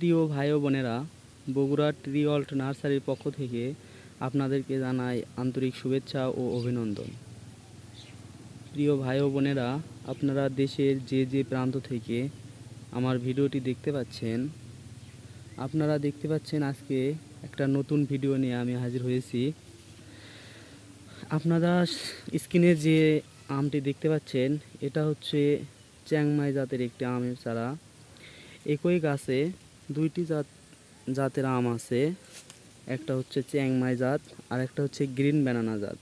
প্রিয় ভাই বোনেরা, বগুড়া ট্রিঅল্ট নার্সারির পক্ষ থেকে আপনাদেরকে জানাই আন্তরিক শুভেচ্ছা ও অভিনন্দন। প্রিয় ভাই বোনেরা, আপনারা দেশের যে যে প্রান্ত থেকে আমার ভিডিওটি দেখতে পাচ্ছেন, আপনারা দেখতে পাচ্ছেন আজকে একটা নতুন ভিডিও নিয়ে আমি হাজির হয়েছি। আপনারা স্ক্রিনে যে আমটি দেখতে পাচ্ছেন, এটা হচ্ছে চ্যাংমাই জাতের একটি আমের চারা। একই গাছে দুইটি জাত, জাতের আম আছে। একটা হচ্ছে চ্যাংমাই জাত আর একটা হচ্ছে গ্রিন ব্যানানা জাত।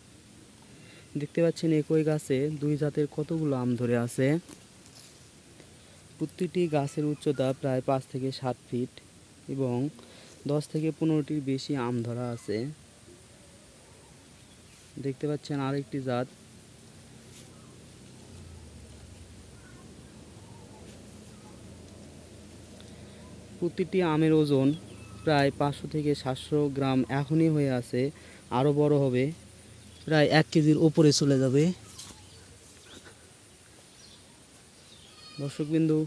দেখতে পাচ্ছেন একই গাছে দুই জাতের কতগুলো আম ধরে আছে। প্রতিটি গাছের উচ্চতা প্রায় পাঁচ থেকে সাত ফিট এবং দশ থেকে পনেরোটির বেশি আম ধরা আছে। দেখতে পাচ্ছেন আরেকটি জাত প্রতিটি আমের ওজন প্রায় পাঁচশো থেকে সাতশো গ্রাম এখনই হয়ে আছে আরও বড় হবে। প্রায় এক কেজির ওপরে চলে যাবে। দর্শকবিন্দু,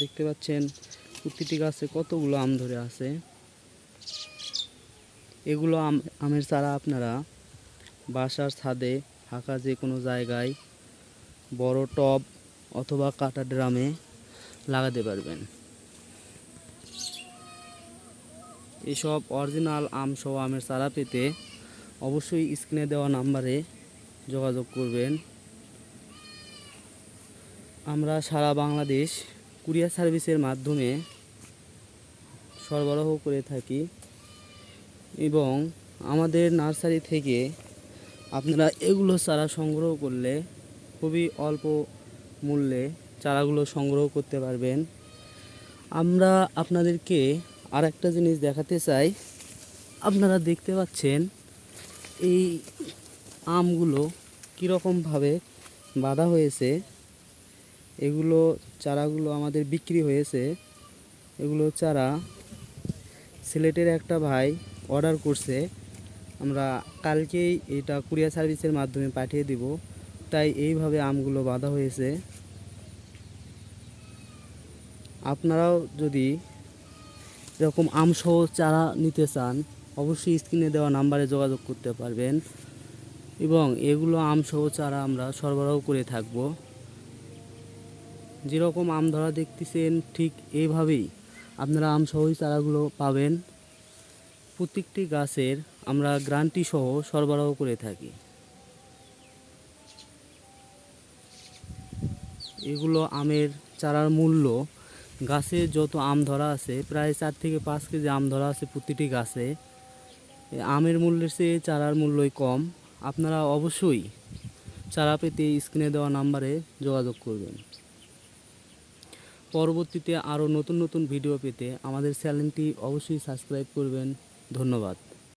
দেখতে পাচ্ছেন প্রতিটি গাছে কতগুলো আম ধরে আছে। এগুলো আম, আমের চারা আপনারা বাসার ছাদে, ফাঁকা যে কোনো জায়গায়, বড় টব অথবা কাটা ড্রামে লাগাতে পারবেন। এসব অরিজিনাল আম সহ আমের চারা পেতে অবশ্যই স্ক্রিনে দেওয়া নাম্বারে যোগাযোগ করবেন। আমরা সারা বাংলাদেশ কুরিয়ার সার্ভিসের মাধ্যমে সরবরাহ করে থাকি এবং আমাদের নার্সারি থেকে আপনারা এগুলো চারা সংগ্রহ করলে খুবই অল্প মূল্যে চারাগুলো সংগ্রহ করতে পারবেন। আমরা আপনাদেরকে আর একটা জিনিস দেখাতে চাই। আপনারা দেখতে পাচ্ছেন এই আমগুলো কীরকমভাবে বাঁধা হয়েছে। এগুলো চারাগুলো আমাদের বিক্রি হয়েছে। এগুলো চারা সিলেটের একটা ভাই অর্ডার করছে। আমরা কালকেই এটা কুরিয়ার সার্ভিসের মাধ্যমে পাঠিয়ে দিব। তাই এইভাবে আমগুলো বাঁধা হয়েছে। আপনারাও যদি এরকম আমসহ চারা নিতে চান, অবশ্যই স্ক্রিনে দেওয়া নাম্বারে যোগাযোগ করতে পারবেন এবং এগুলো আমসহ চারা আমরা সরবরাহ করে থাকব। যেরকম আম ধরা দেখতেছেন, ঠিক এইভাবেই আপনারা আমসহই চারাগুলো পাবেন। প্রত্যেকটি গাছের আমরা গ্রান্টি সহ সরবরাহ করে থাকি। এগুলো আমের চারার মূল্য গাছে যত আম ধরা আছে, প্রায় চার থেকে পাঁচ কেজি আম ধরা আছে প্রতিটি গাছে। আমের মূল্যের চেয়ে চারার মূল্যই কম। আপনারা অবশ্যই চারা পেতে স্ক্রিনে দেওয়া নাম্বারে যোগাযোগ করবেন। পরবর্তীতে আরও নতুন নতুন ভিডিও পেতে আমাদের চ্যানেলটি অবশ্যই সাবস্ক্রাইব করবেন। ধন্যবাদ।